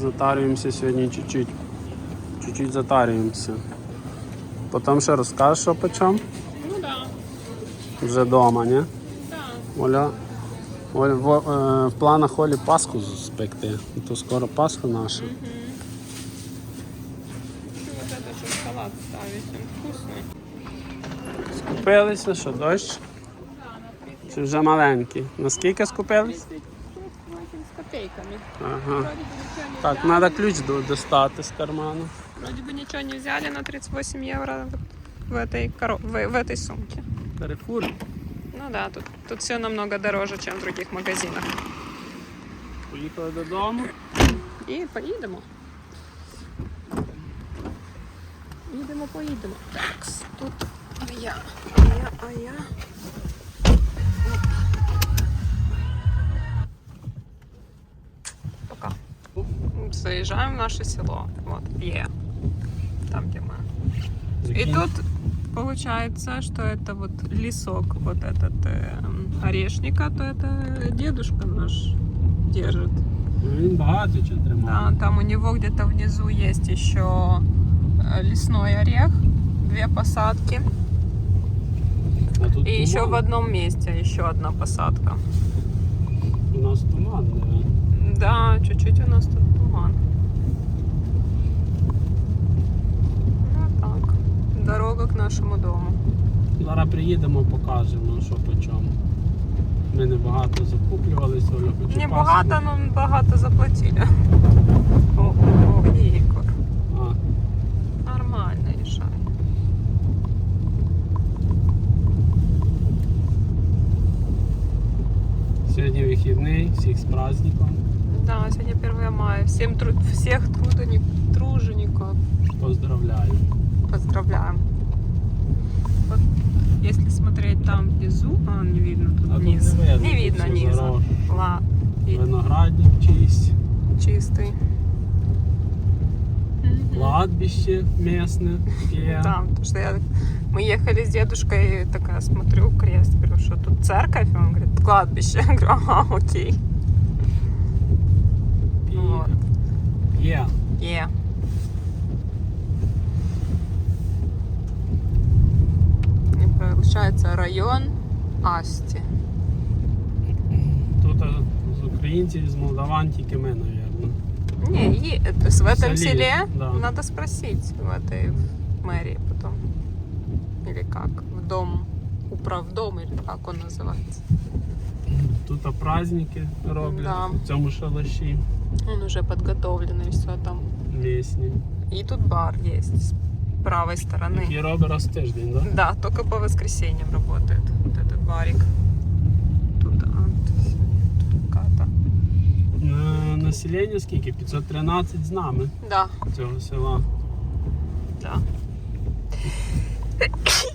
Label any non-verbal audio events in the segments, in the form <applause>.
Затарюємося сьогодні чуть-чуть. Чуть-чуть затарюємося. Потім ще розкажеш, що почем? Ну да, Вже вдома, ні? да. Оля, Оля в, е, в планах Олі Пасху спекти. То скоро Пасха наша. Салат ставить, вкусный. Скупилися, що дощ? Да, Чи вже маленький? Наскільки скупились? 30 с копейками. Ага. Вроде бы ничего не Так, взяли. треба ключ до- достати з карману. Вроде бы ничего не взяли на 38 евро вот в этой, коро... в, в этой сумке. Карифур. Ну да, тут, тут все намного дороже, чем в других магазинах. Поїхали додому. І поїдемо. Їдемо, поїдемо. Так, тут а я, а я, а я. Заезжаем в наше село. Вот, Е. Там, где мы. И тут получается, что это вот лесок, вот этот э, орешника, то это дедушка наш держит. Ну, Він багато чого Да, там у него где-то внизу есть еще э, лесной орех, две посадки. А тут И еще в одном месте еще одна посадка. У нас туман, наверное. Да, чуть-чуть у нас тут туман. Ну так. Дорога к нашему дому. Зараз приїдемо, покажемо, що по чому. Ми не багато закуплювалися, Оля хоче Не багато, но багато заплатили. Ігор. А, Нормально рішай. сьогодні вихідний, всіх з праздником. Да, сегодня 1 мая. Всем труд, всех трудоник, тружеников Поздравляю. поздравляем. Вот, если смотреть там внизу, а, не видно тут А тут низ. не видно, не тут видно низа. видно. Виноградник чисть, чистый. Мгм. кладбище місне є. Да, потому что я, мы ехали с дедушкой, такая смотрю крест, говорю, что тут церковь, он говорит, кладбище. <laughs> Я говорю, ага, окей. Є. Е. И получается район Асти. Тут а, з українців, з молдаван тільки ми, мабуть. Не, е- то есть в этом селе, селе да. надо спросить в этой в мэрии потом. Или как? В дом, управдом, или как он называется. Тут а, праздники роблять Да. в цьому шалаші Он уже подготовленный, все там. місні. И тут бар есть с правой стороны. Який робить раз в тиждень, так? Да? Да, только по воскресеньям работает вот этот барик. Тут, а, тут, тут какая-то. На населення скільки? 513 з нами Да, цього села. да.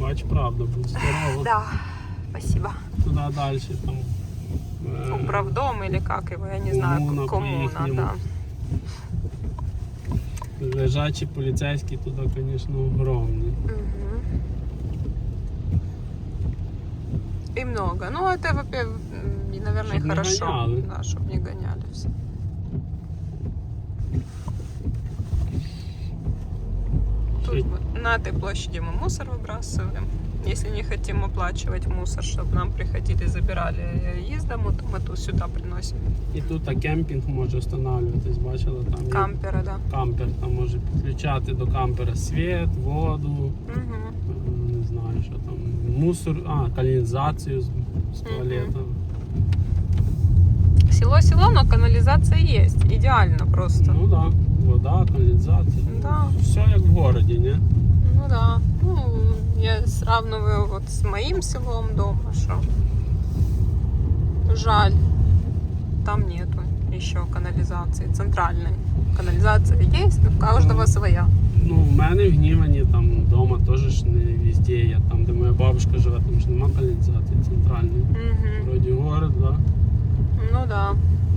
Бач, правда, будь здорово. Да, спасибо. Туди далі там. е, Управдом или как его, я не знаю, коммуна к- коммуна, по-їхньому. да. Лежачі поліцейські туди, звісно, огромні. Мгм. И много. Ну, это, во-первых, м, и, наверное, Чтоб и не хорошо. гоняли. Да, чтобы не гоняли все. Тут Ще- мы- на этой площади мы мусор выбрасываем. Если не хотим оплачивать мусор, чтобы нам приходили, забирали из дому, то мы тут сюда приносим. І тут а, кемпінг може встановлюватись, бачила, там є Камперы, да. кампер, там може підключати до кампера світ, воду, Мгм. е, не знаю, що там, мусор, а, каналізацію з, з туалетом. Село-село, но канализация есть. Идеально просто. Ну так, да, вода, каналізація. Да. Все як в городі, ні? Ну да. Ну, я сравниваю вот с моим селом дома, что жаль, там нету еще канализации центральной. Канализация есть, но у каждого своя. Ну, в мене в Гнівані там вдома теж ж не везде є. Там, де моя бабушка живе, там ж нема каналізації центральної. Мгм. Вроді город, да. Ну да,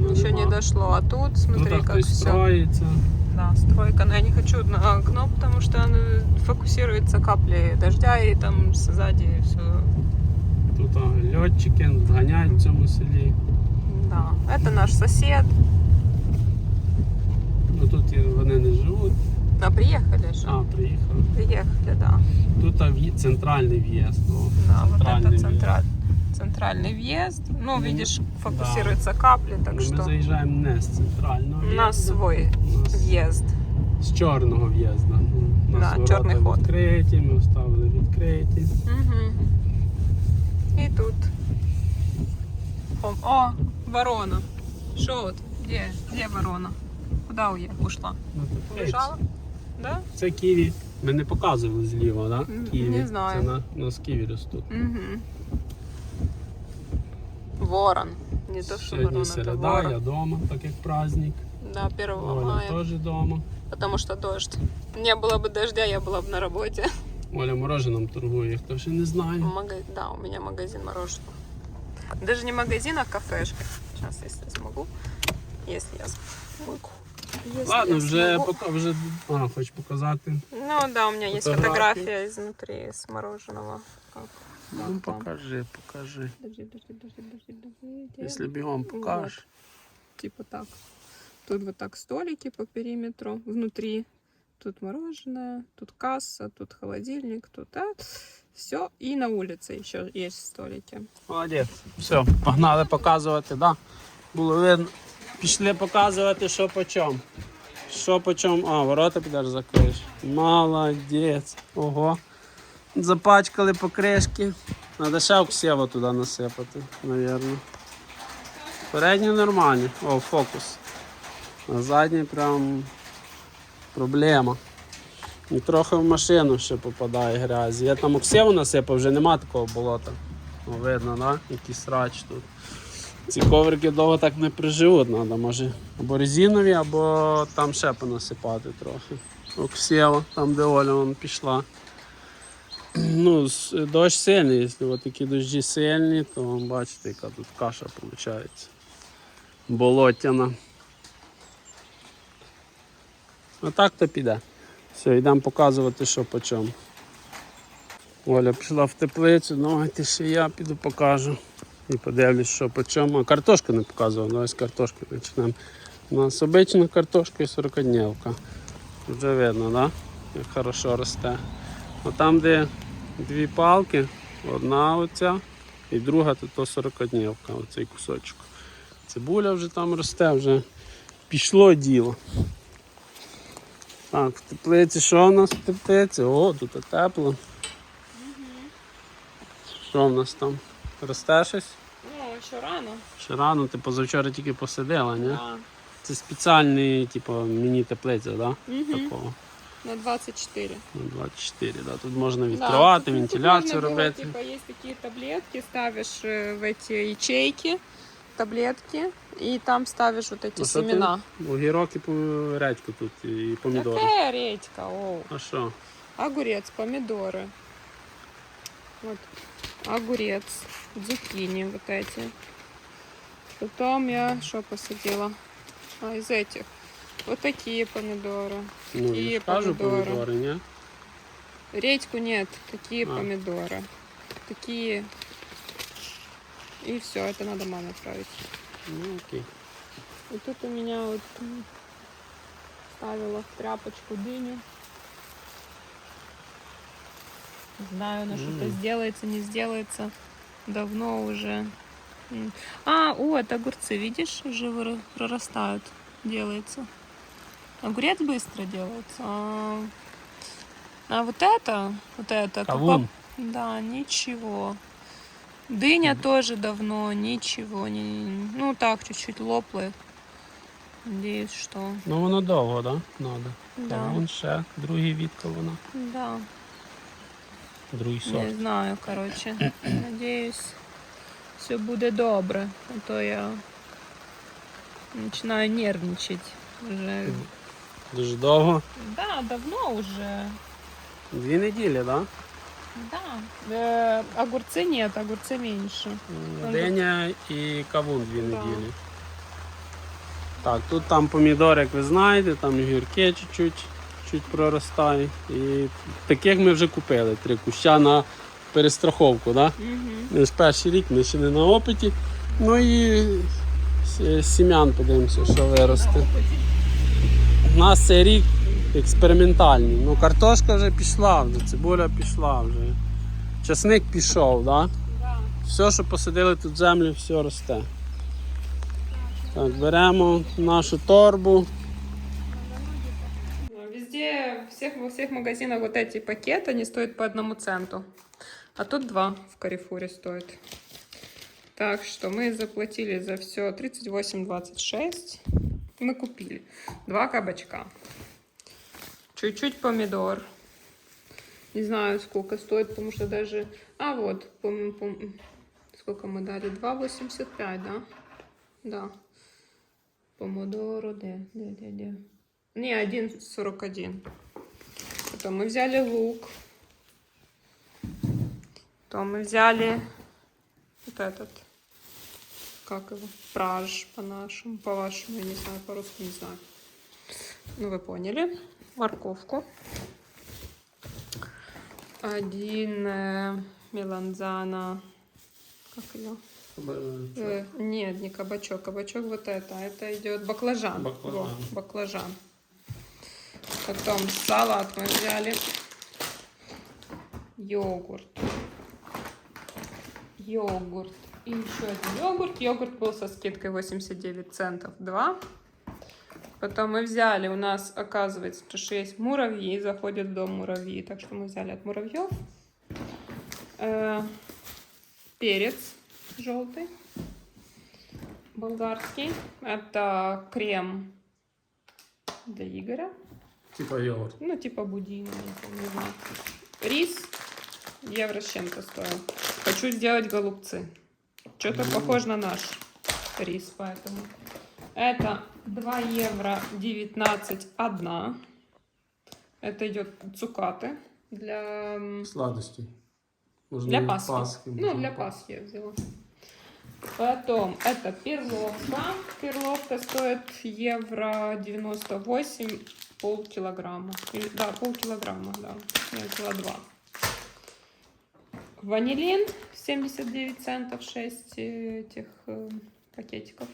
Ну, еще нема. не дошло. А тут, Тут смотри, а как хтось все. строїться. Да, стройка. Но я не хочу на окно, потому что оно фокусируется капли дождя и там сзади все. Тут а, льотчики ганяють в цьому селі. Да. Это наш сосед. А, приехали же. А, приїхали. Приехали, да. Тут а, в'ї- центральний в'їзд. О, Да, вот это в'їзд. централь, центральный въезд. Ну, Ну, видишь, фокусируются капли, так Ну, Ми что заїжджаємо не з центрального у нас в'їзду, свой у нас въезд. з чорного в'їзду. Ну, у нас Да, чорний ход. відкриті, ми вставили відкриті. Угу. И тут. О, о, ворона. Что вот? Где? Где ворона? Куда уехала? Ушла? Убежала? Да? Це ківі. Ми не показували зліва, да? Ківі. не знаю. Це на, у нас ківі ростуть. Угу. Ворон. Не то, что Сьогодні ворон, это середа, ворон. я вдома, так як праздник. Да, 1 Оля мая. теж вдома. Потому что дождь. Не было бы дождя, я была бы на работе. Оля мороженом торгує, хто ще не знає. Мага- Да, у меня магазин мороженого. Даже не магазин, а кафешка. Сейчас, если смогу. Если я смогу. Если Ладно, я вже смогу. пока вже. А, хочу показати. Ну да, у меня есть Фотографии. фотография изнутри с мороженого. Как? Ну, там? покажи, покажи. Подожди, подожди, подожди, подожди, подожди. Якщо бігом покажеш. Типа так. Тут вот так столики по периметру внутри. Тут мороженое, тут касса, тут холодильник, тут все. И на улице еще есть столики. Молодець. Все, погнали показувати, да? Було видно. Пішли показувати, що по чому. Що по чому. А, ворота підеш закриєш. Молодець. Ого. Запачкали покришки. Надо ще оксєво туди насипати, мабуть. Передні нормальні. О, фокус. А задній прям проблема. І трохи в машину ще попадає грязь. Я там оксєву насипав, вже нема такого болота. О, видно, да? Який срач тут. Ці коврики довго так не приживуть, треба, може або резинові, або там ще понасипати трохи. Оксєва, там де Оля вон пішла. Ну, дощ сильний, якщо такі дощі сильні, то бачите, яка тут каша виходить. Болотяна. А так то піде. Все, йдемо показувати, що по чому. Оля пішла в теплицю, давайте ще я піду покажу. І подивлюсь, що по чому. А картошку не показував, давай з картошки почнемо. У нас обична картошка і 40 днівка. Вже видно, да? як хорошо росте. А там, де дві палки, одна оця і друга то, то 40 днівка, оцей кусочок. Цибуля вже там росте, вже пішло діло. Так, в теплиці що в нас в теплиці? О, тут тепло. Що в нас там? Росте щось? Ну, еще рано. Ще рано, ти позавчора тільки посидила, ні? Да. Це спеціальний, типу, міні-теплиця, да? Мгм. Такого. На 24. На 24, да. Тут можна Да, відкривати, тут- тут вентиляцію можно было, робити. Типа, есть такие таблетки, ставишь э, в эти ячейки, таблетки, и там ставишь вот эти Оце ти семена. Огірок і пом- редьку тут і помідори. Какая редька? О, А що? огурец, помидоры. Вот, огурец, зукини вот эти. Потом я что посадила? А, из этих. Вот такие помидоры. Ну, Такі я ж кажу помідори. помідори, ні? Редьку нет, такие А. помидоры. Такие. и все, это надо маме отправить. Ну, окей. И тут у меня вот ставила в тряпочку дыню. Не Знаю, на что-то М. сделается, не сделается. Давно уже. А, это огурцы, видишь, уже прорастают, делается. Огурец быстро делается. А, а вот это, вот это, Кавун. да, ничего. Дыня тоже давно, ничего. Не, ну так, чуть-чуть лопает. Надеюсь, что... Ну воно довго, да? Надо. Да. Вон ще другий від кавуна. Да, Другий не сорт. знаю, короче. Надеюсь, все будет добре. А то я начинаю нервничать уже. Дуже довго. Да, давно уже. Дві неділі, да? Да. Э, огурцы нет, огурцы меньше. М, Диня і кавун дві Да. неділі. Так, тут там помідори, як ви знаєте, там і гірки чуть-чуть чуть проростає. І таких ми вже купили три куща на перестраховку. Да? Угу. Ми ж перший рік, ми ще не на опиті. Ну і с- сім'ян подивимося, що виросте. У нас цей рік експериментальні. Ну, картошка вже пішла, вже, цибуля пішла вже. Часник пішов, да? Да. Все, що посадили тут в землю, все росте. Так, беремо нашу торбу. Везде, всех, во всех магазинах вот эти пакеты, они стоят по одному центу. А тут два в Карифуре стоит. Так что мы заплатили за все 38,26. Мы купили два кабачка. Чуть-чуть помидор. Не знаю, сколько стоит, потому что даже... А, вот, пом- пом- сколько мы дали? 2,85, да? Да. Помидору, де, де, де, де. Не, 1,41. Потом мы взяли лук. Потом мы взяли вот этот, как его, праж по-нашему, по-вашему, я не знаю, по-русски не знаю. Ну, вы поняли. Морковку. Один э, меланзана, как ее? Э, нет, не кабачок. Кабачок вот это. а Это идет баклажан. Баклажан. Во, баклажан. Потом салат мы взяли. Йогурт. Йогурт. И еще один йогурт. Йогурт был со скидкой 89 центов. Два. Потом мы взяли, у нас оказывается, что есть муравьи, заходят в дом муравьи, так что мы взяли от муравьев. Э, перец желтый, болгарский. Это крем для Игоря. Типа йогурт. Ну, типа будина, не помню, знаю. Рис евро с чем-то стоил. Хочу сделать голубцы. Что-то похоже на наш рис, поэтому. Это 2 евро 19 одна. Это идет цукаты для, м, Сладості. Можна для і Пасхи. Пасхи, ну, можна для і Пасхи я взяла. Потом это перловка. Перловка стоит евро 98 полкилограмма. Или- Да, полкилограмма, да. Я взяла два. Ванилин 79 центов, 6 этих э, пакетиков.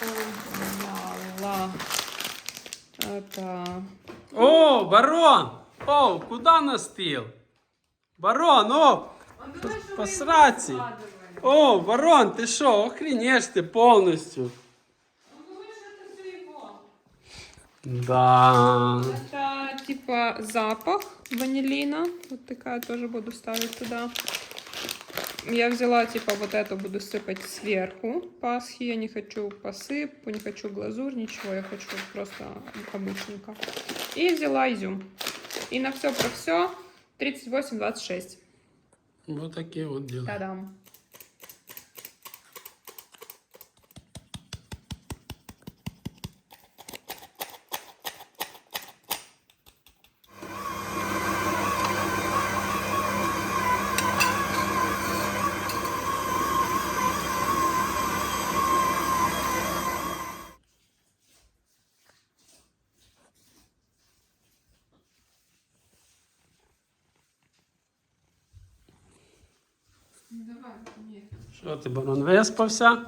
Взяла это О, барон! О, куди на стіл? Барон, о! Посраці! О, барон, ти що, охренєш ти повністю. Да. Это типа запах ванилина. Вот такая тоже буду ставить туда. Я взяла типа вот эту буду сыпать сверху пасхи. Я не хочу посыпку, не хочу глазурь, ничего. Я хочу просто обычненько. И взяла изюм. И на все про все 38,26. Вот такі от діла. Та-дам. Що ти, барон, виспався?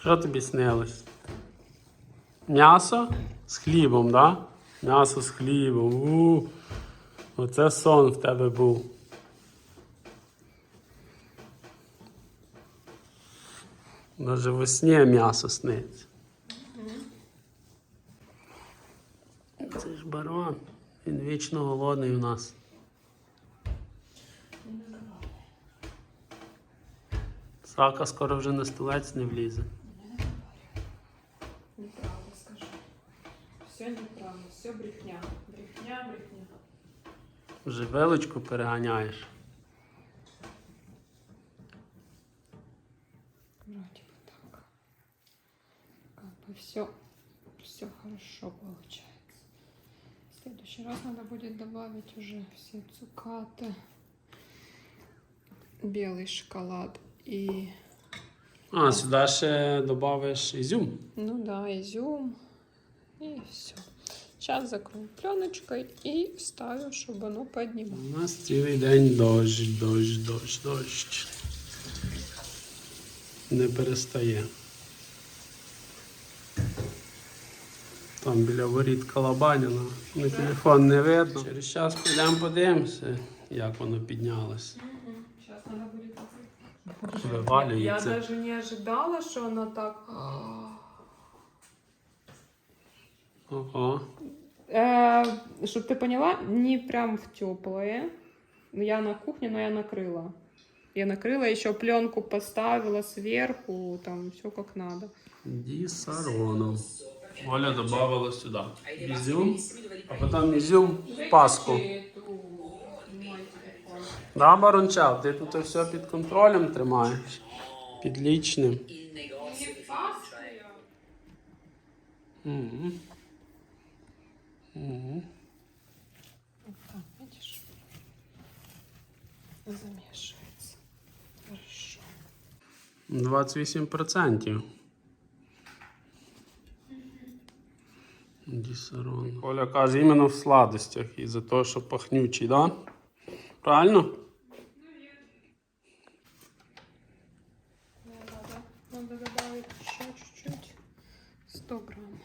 Що тобі снилось? М'ясо з хлібом, да? М'ясо з хлібом. У, оце сон в тебе був. Даже во сні м'ясо сниться. Це ж барон. Він вічно голодний у нас. Сака скоро вже на столець не влізе. Неправда скажу. Все неправда, все брехня. Брехня, брехня. Вже вилочку переганяєш. Вроде бы так. Как бы все, все хорошо получается. В следующий раз надо будет добавить уже все цукаты, белый шоколад и, А, сюди ще додавиш ізюм. ну да, изюм и все. Сейчас закрою пленочкой и вставлю, чтобы оно поднималось. У нас цілий день дощ, дощ, дощ, дощ. Не перестає. Там біля воріт Калабаніна. На телефон не видно. Через час підемо подивимося, як воно піднялося. Сейчас надо будет Я Вивалюється. даже не ожидала, что оно так... Ого. Чтобы ты поняла, не прям в теплое. Я на кухне, но я накрыла. Я накрыла, еще пленку поставила сверху, там все как надо. Дісароном. Оля додавала сюди. Ізюм, а потім ізюм в паску. Да, Баронча, ти тут все під контролем тримаєш. Під лічним. Мгм. Мгм. Видишь? Замешивается. Хорошо. 28%. Дісарон. Оля каже, іменно в сладостях і за те, що пахнючий, да? Правильно? Надо, добавить еще чуть-чуть. 100 грамм.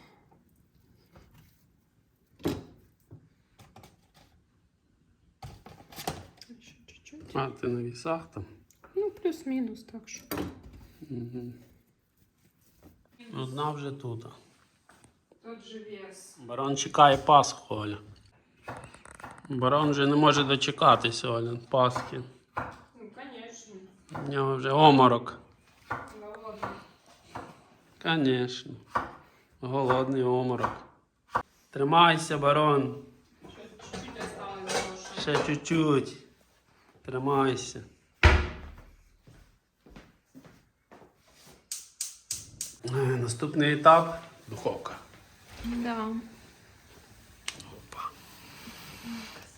Еще чуть-чуть. А, ти на вісах там. Ну, плюс-минус, так что. Одна вже тут. Тот же вес. Барон чекає Пасху, Оля. Барон вже не може дочекатися, Оля, Пасхи. Ну, конечно. У нього вже оморок. Голодный. Звісно. Голодний оморок. Тримайся, барон. Ще чуть-чуть. Тримайся. Е, Наступний етап духовка. Да.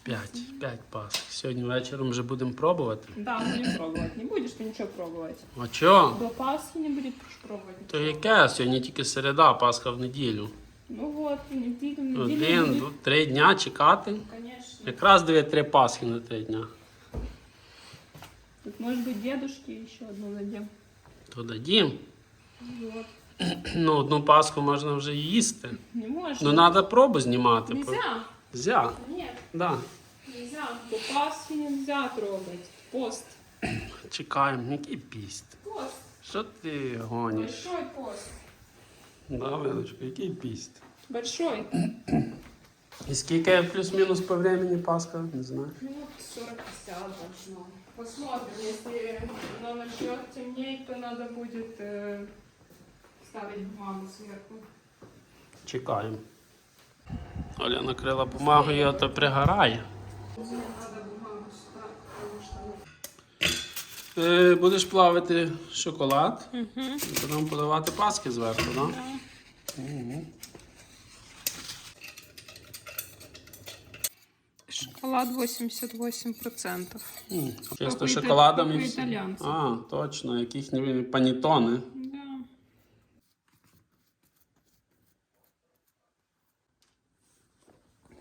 П'ять. П'ять пасок. Сьогодні вечором вже будемо пробувати. Да, будем пробовать. Не будешь ты ничего пробовать. А чо? До Пасхи не будешь пробовать. То яке? Сьогодні тільки середа, Пасха в неділю. Ну вот, неделю, неделю. Один, будет. три дня чекати. Конечно. Якраз дві-три Пасхи на три дня. Тут, может быть, дедушке еще одну дадим. То дадім. Вот. Ну, одну Пасху можна вже їсти. Не можешь. Ну, треба пробу знімати. Нельзя. Зя. Да. нельзя. До Пасхи нельзя трогать. Пост. Чекаємо, який піст. Пост. Що ти гониш? Большой пост. Да, Вилочка, який піст? Большой. І скільки плюс-мінус по времени Пасха? Не знаю. Минут 40-50 должно. Посмотрим, если оно начнет темнеть, то надо будет э, ставить бумагу сверху. Чекаємо. Оля накрила бумагою, а то пригорає. Е, будеш плавити шоколад, Угу. і потім подавати паски зверху, так? Да? Угу. Шоколад 88%. М, Чисто шоколадом і всі. італійців. А, точно, яких панітони.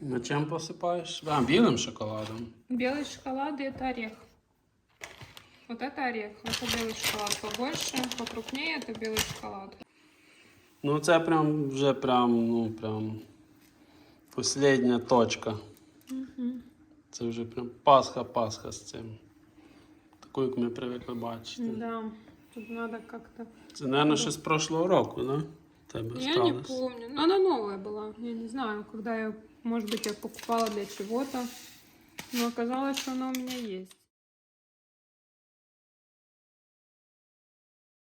На чим посипаєш? А, білим шоколадом. Белый шоколад и это орех. Вот это орех. Это белый шоколад побольше, покрупнее это белый шоколад. Ну, це прям вже прям, ну, прям последня точка. Це вже прям пасха-пасха з цим. Таку, як ми привикли бачити. Да, тут надо как-то... Це, мабуть, ще з прошлого року, да? Тебе Я не помню. Но она новая была. Я не знаю, когда я, может быть, я покупала для чего-то. Но оказалось, что она у меня есть.